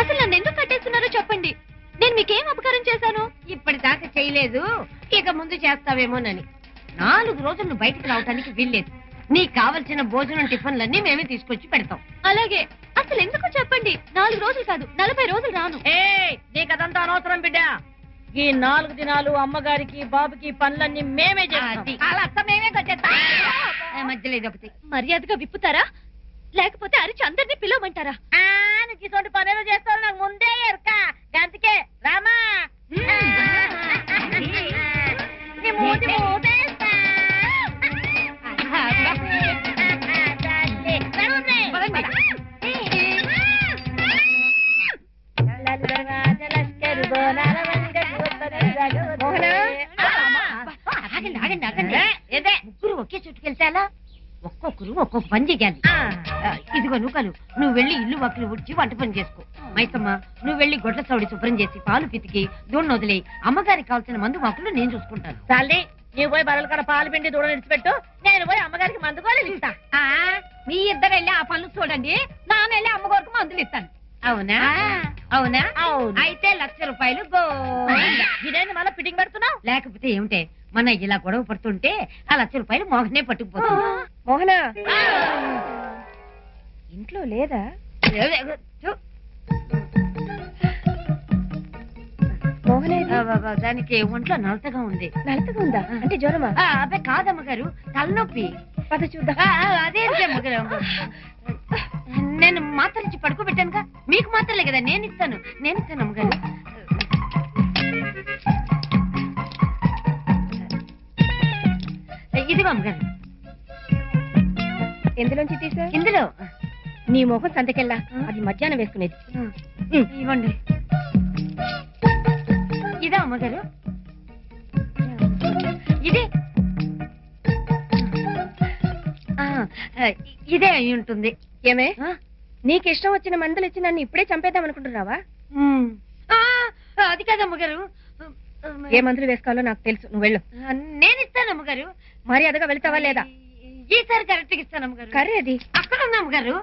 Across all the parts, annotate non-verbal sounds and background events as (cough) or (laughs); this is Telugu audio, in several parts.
అసలు నన్ను ఎందుకు కట్టేస్తున్నారో చెప్పండి. నేను మీకేం అపకారం చేశాను? ఇప్పటిదాకా చేయలేదు. ఇక ముందు చేస్తావేమోనని. నాలుగు రోజులు నువ్వు బయటికి రావడానికి వీల్లేదు. నీకు కావలసిన భోజనం టిఫిన్లన్నీ మేమే తీసుకొచ్చి పెడతాం. అలాగే. అసలు ఎందుకు చెప్పండి? నాలుగు రోజులు కాదు నలభై రోజులు రాను. ఏ నీకదంతా అనవసరం బిడ్డ. ఈ నాలుగు దినాలు అమ్మగారికి బాబుకి పనులన్నీ మేమే చేస్తాం. అది. అలా అత్త మేమే కట్టేస్తాం ఆ, మధ్యలో ఇది ఒకటి మర్యాదగా విప్పుతారా? లేకపోతే అరిచి అందరినీ పిలవమంటారా? నీకు ఇటువంటి పనులు చేస్తావు నాకు ముందే ఎరక అందుకే రామా నీ మూతి మూతేస్తా. పదండి. మోహనా? ఆగండి ఆగండి ఆగండి ఏదే ముగ్గురు ఒకే చుట్టుకెళ్తాలా ఒక్కొక్కరు ఒక్కొక్క పని చెయ్యాలి ఆ, ఇదిగో నువ్వు నువ్వు వెళ్ళి ఇల్లు వక్కులు ఉడిచి వంట పని చేసుకో. మైసమ్మ నువ్వు వెళ్ళి గొడ్ల సౌడి శుభ్రం చేసి పాలు పితికి దూడను వదిలేయి. అమ్మగారికి కావాల్సిన మందు మాకులు నేను చూసుకుంటాను. తల్లి నీవు పోయి బర్రెల కాడ పాలు పిండి దూడ విడిచిపెట్టు నేను పోయి అమ్మగారికి మందు గోళీలు ఇస్తా. మీ ఇద్దరు వెళ్ళి ఆ పనులు చూడండి. నాన్న వెళ్ళి అమ్మగారికి మందులు ఇస్తాను. అవునా? అవునా? అవును. అయితే లక్ష రూపాయలు. ఇదేంది మళ్ళీ ఫిట్టింగ్ పెడుతున్నావు? లేకపోతే ఏమిటే? మన ఇలా గొడవ పడుతుంటే ఆ లక్ష రూపాయలు మోహనే పట్టుకుపోతుంది. మోహన? ఇంట్లో లేదా? దానికి ఒంట్లో నలతగా ఉంది. నలతగా ఉందా? అంటే జ్వరమా? ఆ, అబ్బే కాదమ్మ గారు తలనొప్పి. పద చూద్దాం. అమ్మగారు నేను మాత్ర ఇచ్చి పడుకోబెట్టానుగా? మీకు మాత్రలే కదా నేను ఇస్తాను. నేను ఇస్తాను అమ్మగారు. ఇదిగో అమ్మగారు. ఎందులోంచి తీసా ఇందులో. నీ మొహం సంతకెళ్ళా అది మధ్యాహ్నం వేసుకునేది. ఇవ్వండి. ఇదా అమ్మగారు ఇదే. ఆ, ఇదే అయి ఉంటుంది. ఏమే? నీకు ఇష్టం వచ్చిన మందులు ఇచ్చి నన్ను ఇప్పుడే చంపేద్దాం అనుకుంటున్నావా? అది కాదు అమ్మగారు ఏ మందులు వేసుకోవాలో నాకు తెలుసు. నువ్వు వెళ్ళు. నేను ఇస్తాను అమ్మగారు మరి అదగా వెళ్తావా లేదా? ఈసారి కరెక్ట్ ఇస్తాను అమ్మగారు కర్రీ అది. అక్కడ ఉంది అమ్మగారు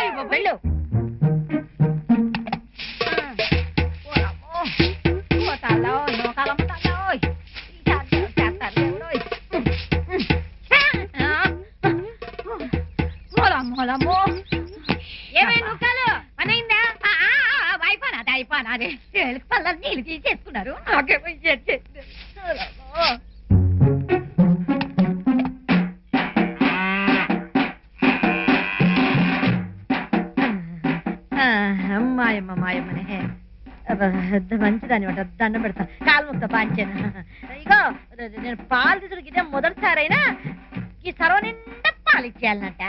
అయ్య బాబోయ్. వెళ్ళు. నీళ్ళు తీసేసుకున్నారు. నాకేమో మాయమ్మనే అబ్బ, మంచిదాని దండం పెడతా. కాలుముక్త పాంచాను ఇగో నేను పాలు తీసుకు ఇదే మొదటిసారైనా ఈ సర్వ నిండా పాలు ఇచ్చేయాలన్నట.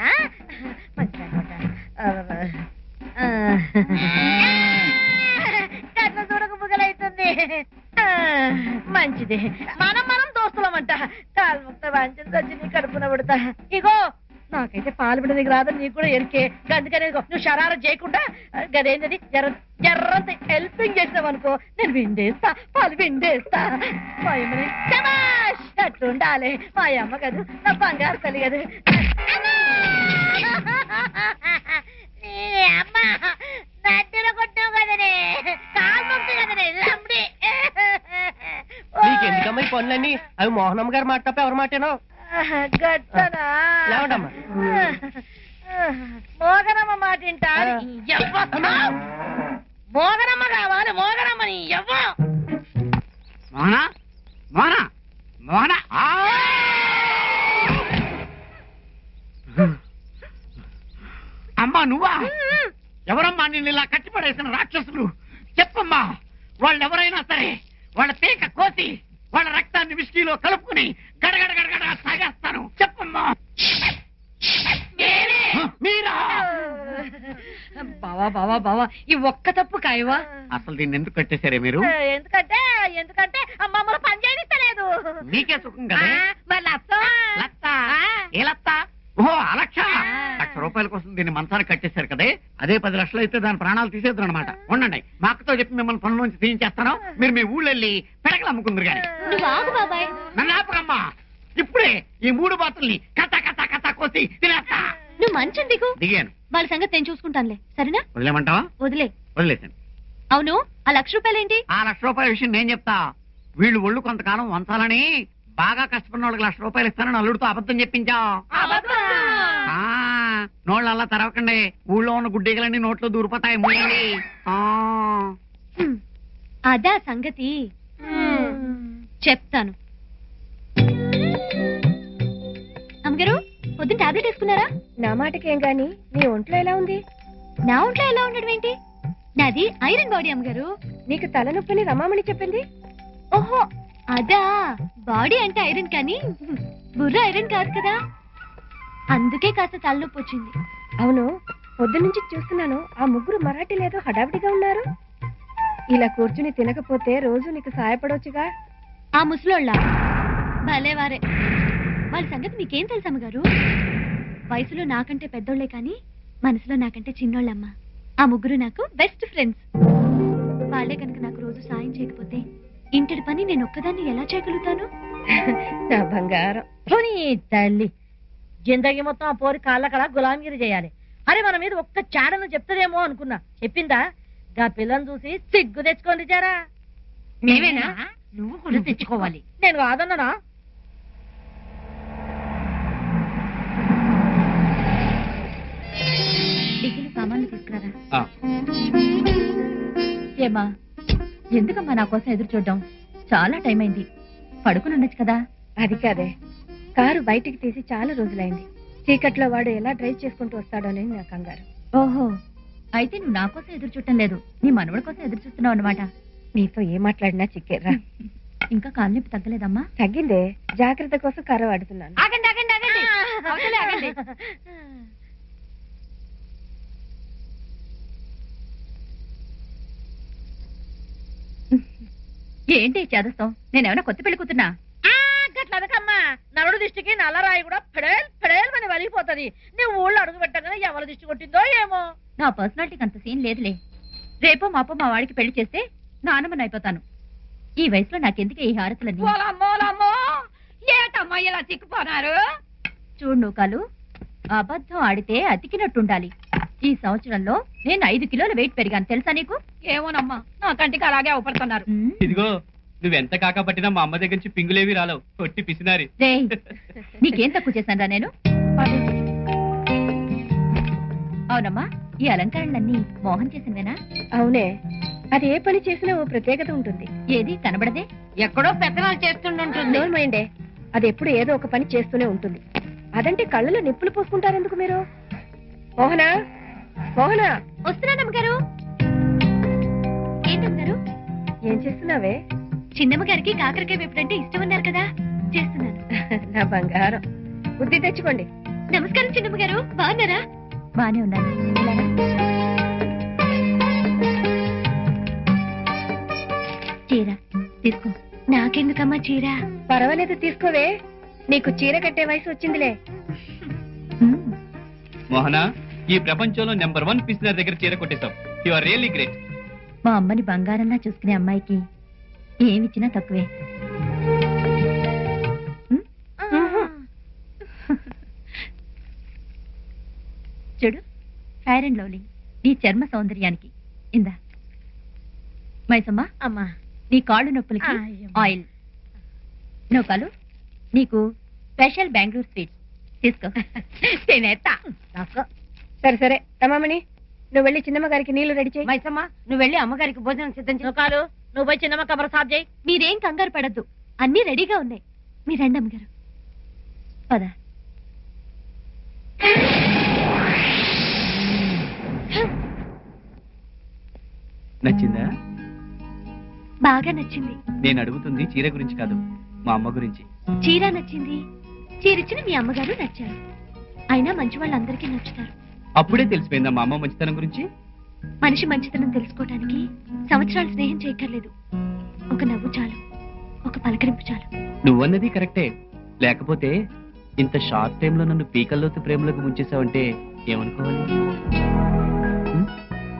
మంచిదాని వాట కట్ల దూరకు బుగలైతుంది మంచిది. మనం మనం దోస్తులమంట కాలు ముక్త పాంచని నీ కడుపున పెడతా. ఇగో నాకైతే పాలు బిడ్డ నీకు రాదని నీకు కూడా ఎరికే. అందుకని నువ్వు షరారం చేయకుండా గదేంటది జర్ర జర్రంత హెల్పింగ్ చేసినావు అనుకో నేను విండేస్తా పాలు విండేస్తా. మా అమ్మని ఉండాలి. మా అమ్మ కాదు నా బంగారు తల్లి కదా. అమ్మ నడ్డిన కొట్టావు కదనే? కాలు నొప్పి కదనే? లంబడి నీకెందుకమ్మా ఈ పనులన్నీ? అవి మోహనమ్మ గారు మాట తప్ప ఎవరి మాటేనో? గట్టనా? లేవండమ్మా. మోగనమ్మ మాట వింటా ఆ. ఎవ్వ. మోగనమ్మ కావాలి మోగనమ్మ నీ ఎవ్వ. మోహన మోహన మోహన అమ్మా నువ్వా? ఎవరమ్మా నిన్ను ఇలా కట్టిపడేసిన రాక్షసులు? చెప్పమ్మా వాళ్ళు ఎవరైనా సరే వాళ్ళ పీక కోసి వాళ్ళ రక్తాన్ని విస్కీలో కలుపుకుని గడగడ గడగడ సాగేస్తాను. చెప్పమ్మా. మీరా? బావా బావా బావా ఈ ఒక్క తప్పు కాయవా అసలు దీన్ని ఎందుకు కట్టేశారే మీరు? ఎందుకంటే ఎందుకంటే మమ్మల్ని పని చేయనిస్తలేదు మీకే సుఖం కదా? మరి? లత్త ఆ. ఏ లత్త ఓహో ఆ. లక్ష రూపాయల కోసం దీన్ని మంచానికి కట్టేశారు కదే. అదే పది లక్షలు అయితే దాని ప్రాణాలు తీసేద్దరు అనమాట ఉండండి మా అక్కతో చెప్పి మిమ్మల్ని పనుల నుంచి తీయించేస్తాను. మీరు మీ ఊళ్ళో వెళ్ళి పెడకలు అమ్ముకుందరు కానీ నువ్వు ఆగు బాబాయ్. నన్ను ఆపకమ్మా ఇప్పుడే ఈ మూడు బాతుల్ని కథ కథ కథ కోసి తినేస్తా. నువ్వు మంచం దిగు. దిగాను. వాళ్ళ సంగతి నేను చూసుకుంటానులే. సరేనా? వదిలేమంటావా? వదిలే. వదిలేసాను అవును ఆ లక్ష రూపాయలేంటి ఆ లక్ష రూపాయల విషయం నేను చెప్తా. వీళ్ళు ఒళ్ళు కొంతకాలం వంచాలని బాగా కష్టపడిన వాళ్ళకి లక్ష రూపాయలు ఇస్తానని అల్లుడితో అబద్ధం చెప్పించా? ఆ, నోళ్ళు అలా తెరవకండి. ఊళ్ళో ఉన్న గుడ్డీగలన్నీ నోట్లో దూరిపోతాయి మూయండి. ఆ. అదా సంగతి. చెప్తాను. అమ్మగారు పొద్దున్న టాబ్లెట్ వేసుకున్నారా? నా మాటకేం గాని నీ ఒంట్లో ఎలా ఉంది? నా ఒంట్లో ఎలా ఉండడం ఏంటి? నాది ఐరన్ బాడీ అమ్మగారు. నీకు తలనొప్పిని రమామణి చెప్పింది? ఓహో అదా బాడీ అంటే ఐరన్ కానీ బుర్ర ఐరన్ కాదు కదా. అందుకే కాస్త తలనొప్పి వచ్చింది. అవును పొద్దునుంచి చూస్తున్నాను ఆ ముగ్గురు మరాఠీలు ఏదో హడావిడిగా ఉన్నారు. ఇలా కూర్చుని తినకపోతే రోజు నీకు సాయపడవచ్చుగా? ఆ ముసలోళ్ళ. భలేవారే వాళ్ళ సంగతి మీకేం తెలుసు అమ్మగారు? వయసులో నాకంటే పెద్దోళ్ళే కానీ మనసులో నాకంటే చిన్నోళ్ళమ్మ. ఆ ముగ్గురు నాకు బెస్ట్ ఫ్రెండ్స్ వాళ్ళే కనుక నాకు రోజు సాయం చేయకపోతే ఇంటి పని నేను ఒక్కదాన్ని ఎలా చేయగలుగుతాను? నా బంగారం. పోనీ తల్లి. జిందగీ మొత్తం ఆ పోరి కాళ్ళకడ గులాంగిరి చేయాలి. అరే మన మీద ఒక్క చాడను చెప్తుందేమో అనుకున్నా. చెప్పిందా? గా పిల్లని చూసి సిగ్గు తెచ్చుకోండి చారా మేమేనా? నువ్వు కూడా తెచ్చుకోవాలి. నేను కాదన్నానా? సామాన్లు తీసుకురారా. ఏమా? ఎందుకమ్మా నా కోసం ఎదురు చూడడం? చాలా టైం అయింది పడుకుని ఉండొచ్చు కదా? అది కాదే. కారు బయటికి తీసి చాలా రోజులైంది. చీకట్లో వాడు ఎలా డ్రైవ్ చేసుకుంటూ వస్తాడోనని నా కంగారు. ఓహో. అయితే నువ్వు నా కోసం ఎదురు చూడటం లేదు. నీ మనవడి కోసం ఎదురు చూస్తున్నావు అనమాట నీతో ఏం మాట్లాడినా చిక్కేరా (laughs) ఇంకా కాలు నొప్పి తగ్గలేదమ్మా? తగ్గిందే. జాగ్రత్త కోసం కర్ర వాడుతున్నాను. ఆగండి ఆగండి ఆగండి. అవతలే ఆగండి. (laughs) ఏంటి చేదస్తాం? నేనేమైనా కొత్త పెళ్ళి కూతున్నా గట్లదకమ్మా నరుడు దిష్టికి నల్లరాయి కూడా పెడేల్ పెడేల్ అని వలిగిపోతది నువ్వు ఊళ్ళో అడుగు పెట్టగానే ఎవరి దిష్టి కొట్టిందో ఏమో. నా పర్సనాలిటీకి అంత సీన్ లేదులే. రేపో మాపో మా వాడికి పెళ్ళి చేస్తే నానమ్మని అయిపోతాను. ఈ వయసులో నాకెందుకే ఈ హారతులన్నీ? ఏటమ్మా ఇలా చిక్కుపోనారు చూడు నూకాలు అబద్ధం ఆడితే అతికినట్టుండాలి. ఈ సంవత్సరంలో నేను ఐదు కిలోల వెయిట్ పెరిగాను. తెలుసా నీకు? ఏమోనమ్మా నా కంటికి అలాగే అవపడుతున్నారు. ఇదిగో నువ్వెంత కాక పట్టినా మా అమ్మ దగ్గర నుంచి పింగులేవి రాలవు. కొట్టి పిసినారి. రేయ్, నీకేం తక్కువ చేశాను నేను? అవునమ్మా ఈ అలంకరణలన్నీ మోహన్ చేసినవేనా? అవునే అది ఏ పని చేసినా ఓ ప్రత్యేకత ఉంటుంది. ఏది కనబడదే? ఎక్కడో పెత్తనాలు చేస్తుండుంటుంది. మైండే అది ఎప్పుడు ఏదో ఒక పని చేస్తూనే ఉంటుంది. అదంటే కళ్ళలో నిప్పులు పోసుకుంటారెందుకు మీరు? మోహనా మోహనా! వస్తున్నానమ్మ గారు ఏంటమ్మ గారు ఏం చేస్తున్నావే? చిన్నమ్మ గారికి కాకరకాయ వేపుడంటే ఇష్టం అన్నారు కదా. చేస్తున్నాను. (laughs) నా బంగారం. బుద్ధి తెచ్చుకోండి. నమస్కారం చిన్నమ్మ గారు. బాగున్నారా? బానే ఉన్నాను? చీర తీసుకో. నాకెందుకమ్మా చీర? పర్వాలేదు తీసుకోవే. నీకు చీర కట్టే వయసు వచ్చిందిలే. మోహన ఈ ప్రపంచంలో నెంబర్ వన్ పిసినారి దగ్గర చీర కొట్టేశావు. యు ఆర్ రియల్లీ గ్రేట్ మా అమ్మని బంగారంలా చూసుకునే అమ్మాయికి ఏమిచ్చినా తక్కువే? చూడు ఫైర్ అండ్ లవ్లీ నీ చర్మ సౌందర్యానికి. ఇందా. మైసమ్మా అమ్మా. నీ కాళ్ళు నొప్పులకి. ఆయిల్. నూకాలు నీకు స్పెషల్ బెంగళూరు స్వీట్స్. తీసుకో. తినేత్తా. నాకు సరే సరే. రమామణి నువ్వు వెళ్ళి చిన్నమ్మ గారికి నీళ్ళు రెడీ చేయి. మైసమ్మ నువ్వు వెళ్ళి అమ్మగారికి భోజనం సిద్ధం చేయాలి నువ్వు పోయి చిన్నమ్మ కబర సాబ్ చేయి. మీరేం కంగారు పడద్దు. అన్ని రెడీగా ఉన్నాయి. మీ రండి అమ్మగారు. పద. నచ్చిందా? బాగా నచ్చింది. నేను అడుగుతుంది చీర గురించి కాదు మా అమ్మ గురించి. చీర నచ్చింది. చీరిచ్చిన మీ అమ్మగారు నచ్చారు. అయినా మంచి వాళ్ళందరికీ నచ్చుతారు. అప్పుడే తెలిసిపోయిందా మా అమ్మ మంచితనం గురించి? మనిషి మంచితనం తెలుసుకోవడానికి సంవత్సరాలు స్నేహం చేయక్కర్లేదు. ఒక నవ్వు చాలు ఒక పలకరింపు చాలు. నువ్వన్నది కరెక్టే. లేకపోతే ఇంత షార్ట్ టైం లో నన్ను పీకల్లోతు ప్రేమలోకి ముంచేసావంటే ఏమనుకోవాలి?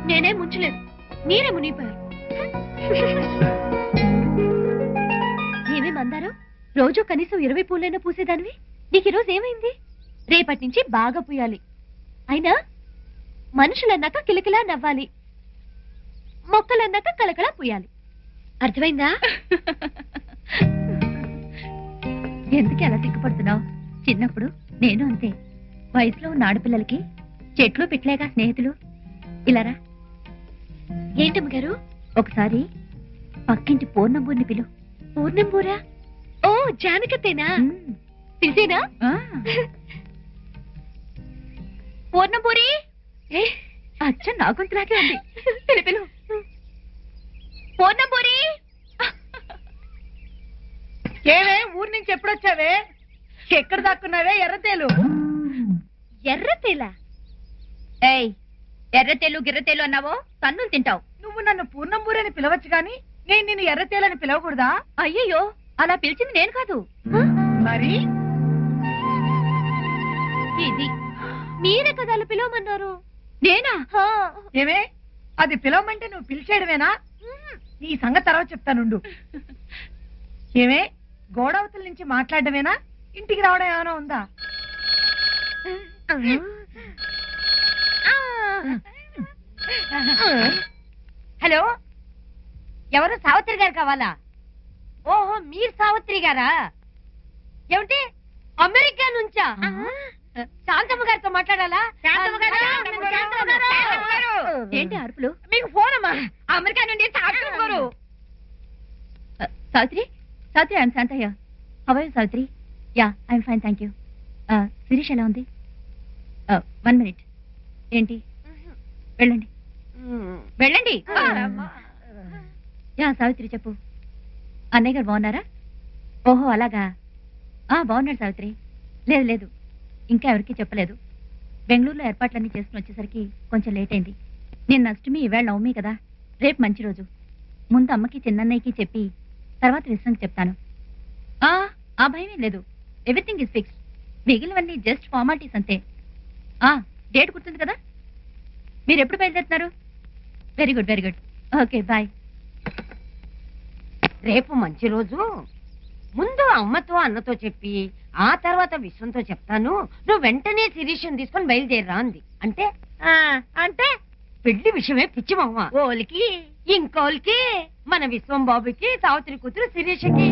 నేనే ముంచలేదు. మీరే మునిగిపోయారు. ఏమే మందారు? రోజు కనీసం ఇరవై పూలైనా పూసేదానివి? నీకు ఈరోజు ఏమైంది? రేపటి నుంచి బాగా పూయాలి. అయినా మనుషులన్నాక కిలకిలా నవ్వాలి. మొక్కలన్నాక కలకల పూయాలి. అర్థమైందా? (laughs) ఎందుకు ఎలా సిగ్గుపడుతున్నావు? చిన్నప్పుడు నేను అంతే. వయసులో ఉన్న ఆడపిల్లలకి చెట్లు పిట్లేగా స్నేహితులు. ఇలారా ఏంటమ్మ గారు? ఒకసారి పక్కింటి పూర్ణంబూర్ని పిలు. పూర్ణంబూరా? ఓ జానకత్తేనా పిలిచేనా? (laughs) పూర్ణంబూరి ఏ అచ్చ నా గొంతులాగే ఉంది. పిలు పిలు. పూర్ణంబూరి ఏవే ఊరి నుంచి ఎప్పుడొచ్చావే? ఎక్కడ దాక్కున్నావే ఎర్రతేలు ఎర్రతేలా ఏయ్ ఎర్రతేలు గిర్రతేలు అన్నావో? తన్నులు తింటావు. నువ్వు నన్ను పూర్ణంబూరి అని పిలవచ్చు గాని నేను నిన్ను ఎర్రతేలని పిలవకూడదా? అయ్యయ్యో అలా పిలిచింది నేను కాదు. మరి? ఇది మీరే కదా అలా పిలవమన్నారు. నేనా? హా. ఏమే? అది పిలవమంటే నువ్వు పిలిచేయడమేనా? నీ సంగతి తర్వాత చెప్తానుండు ఏమే? గోడవతల నుంచి మాట్లాడడమేనా? ఇంటికి రావడం ఏమైనా ఉందా? హలో? ఎవరు? సావిత్రి గారు కావాలా? ఓహో మీరు సావిత్రి గారా? ఏమిటి? అమెరికా నుంచా? శాంతమ్మ గారితో మాట్లాడాలా. ఏంటి అరుపులు? మీకు ఫోన్ అమ్మా. అమెరికా నుండి గారు. Savitri? Savitri I'm Shantayya how are Savitri? Yeah I'm fine thank you Sirish ఎలా ఉంది? వన్ మినిట్ ఏంటి? వెళ్ళండి. వెళ్ళండి? యా సావిత్రి చెప్పు. అన్నయ్య గారు బాగున్నారా? ఓహో అలాగా. ఆ బాగున్నాడు సావిత్రి. లేదు లేదు. ఇంకా ఎవరికీ చెప్పలేదు. బెంగళూరులో ఏర్పాట్లన్నీ చేసుకుని వచ్చేసరికి కొంచెం లేట్ అయింది. నేను అష్టమి ఈవేళ నవమి కదా. రేపు మంచి రోజు. ముందు అమ్మకి చిన్నన్నయ్యకి చెప్పి తర్వాత విశ్వంకి చెప్తాను. ఆ ఆ భయమే లేదు. ఎవ్రీథింగ్ ఇస్ ఫిక్స్ మిగిలినవన్నీ జస్ట్ ఫార్మాలిటీస్ అంతే. ఆ డేట్ గుర్తుంది కదా? మీరు ఎప్పుడు బయలుదేరుతున్నారు? Very good very good okay bye రేపు మంచి రోజు. ముందు అమ్మతో అన్నతో చెప్పి ఆ తర్వాత విశ్వంతో చెప్తాను నువ్వు వెంటనే శిరీషం తీసుకొని బయలుదేరరా అంది. అంటే? అంటే? పెళ్ళి విషయమే పిచ్చి ఓలికి? ఇంకోలికి మన విశ్వం బాబుకి సావిత్రి కూతురు శిరీషకి.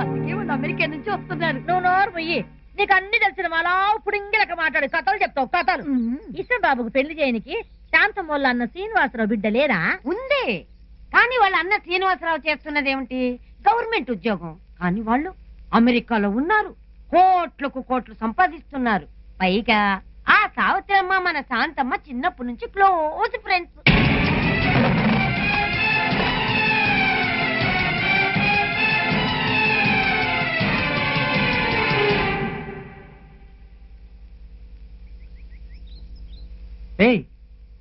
అందుకే వాళ్ళు అమెరికా నుంచి వస్తున్నారు. నువ్వు నోరు పోయి నీకు అన్ని తెలిసిన వాళ్ళ ఇప్పుడు ఇంగిలక మాట్లాడు. కథలు చెప్తావు కథలు. ఇష్టం బాబుకు పెళ్ళి చేయనికి శాంతం వల్ల అన్న శ్రీనివాసరావు బిడ్డ లేరా? ఉంది. కానీ వాళ్ళ అన్న శ్రీనివాసరావు చేస్తున్నది ఏమిటి గవర్నమెంట్ ఉద్యోగం. కానీ వాళ్ళు అమెరికాలో ఉన్నారు. కోట్లకు కోట్లు సంపాదిస్తున్నారు. పైగా ఆ సావిత్రమ్మ మన శాంతమ్మ చిన్నప్పటి నుంచి క్లోజ్ ఫ్రెండ్స్. ఏయ్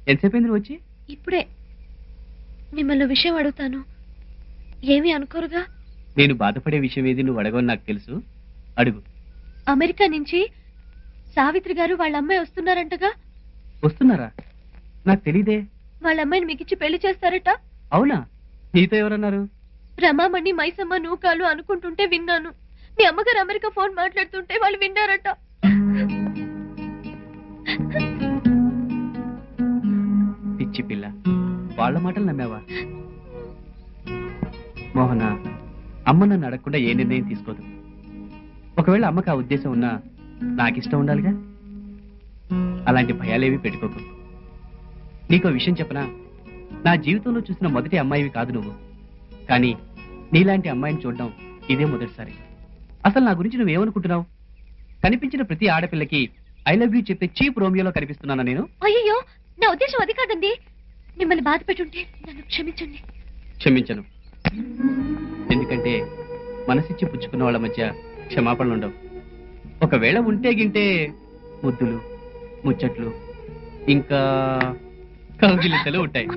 ఎంతసేపు వచ్చి? ఇప్పుడే. మిమ్మల్ని విషయం అడుగుతాను. ఏమీ అనుకోరుగా? నేను బాధపడే విషయం ఏది నువ్వు అడగవని నాకు తెలుసు. అడుగు. అమెరికా నుంచి సావిత్రి గారు వాళ్ళ అమ్మాయి వస్తున్నారంటగా? వస్తున్నారా? నాకు తెలీదే. వాళ్ళ అమ్మాయిని మీకిచ్చి పెళ్ళి చేస్తారట? అవునా? నీతో ఎవరన్నారు? రమామణి మైసమ్మ నూకాలు అనుకుంటుంటే విన్నాను. మీ అమ్మగారు అమెరికా ఫోన్ మాట్లాడుతుంటే వాళ్ళు విన్నారట. పిచ్చి పిల్ల. వాళ్ళ మాటలు నమ్మావా? మోహన అమ్మ నన్ను అడగకుండా ఏ నిర్ణయం తీసుకోదు. ఒకవేళ అమ్మకి ఆ ఉద్దేశం ఉన్నా నాకిష్టం ఉండాలిగా? అలాంటి భయాలేవి పెట్టుకోకు. నీకో విషయం చెప్పనా? నా జీవితంలో చూసిన మొదటి అమ్మాయివి కాదు నువ్వు. కానీ నీలాంటి అమ్మాయిని చూడడం ఇదే మొదటిసారి. అసలు నా గురించి నువ్వేమనుకుంటున్నావు? కనిపించిన ప్రతి ఆడపిల్లకి ఐ లవ్ యూ చెప్పే చీప్ రోమియోలో కనిపిస్తున్నానా నేను? అయ్యో నా ఉద్దేశం అది కాదండి. మిమ్మల్ని బాధ పెట్టుంటే నన్ను క్షమించండి. క్షమించను. ఎందుకంటే మనసిచ్చి పుచ్చుకున్న వాళ్ళ మధ్య క్షమాపణలు ఉండవు. ఒకవేళ ఉంటే గింటే ముద్దులు ముచ్చట్లు ఇంకా కౌగిలింతలు ఉంటాయి.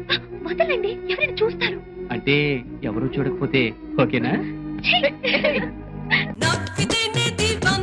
వదలండి ఎవరైనా చూస్తారు? అంటే ఎవరు చూడకపోతే ఓకేనా? ఛీ! నవ్వితేనే దీపం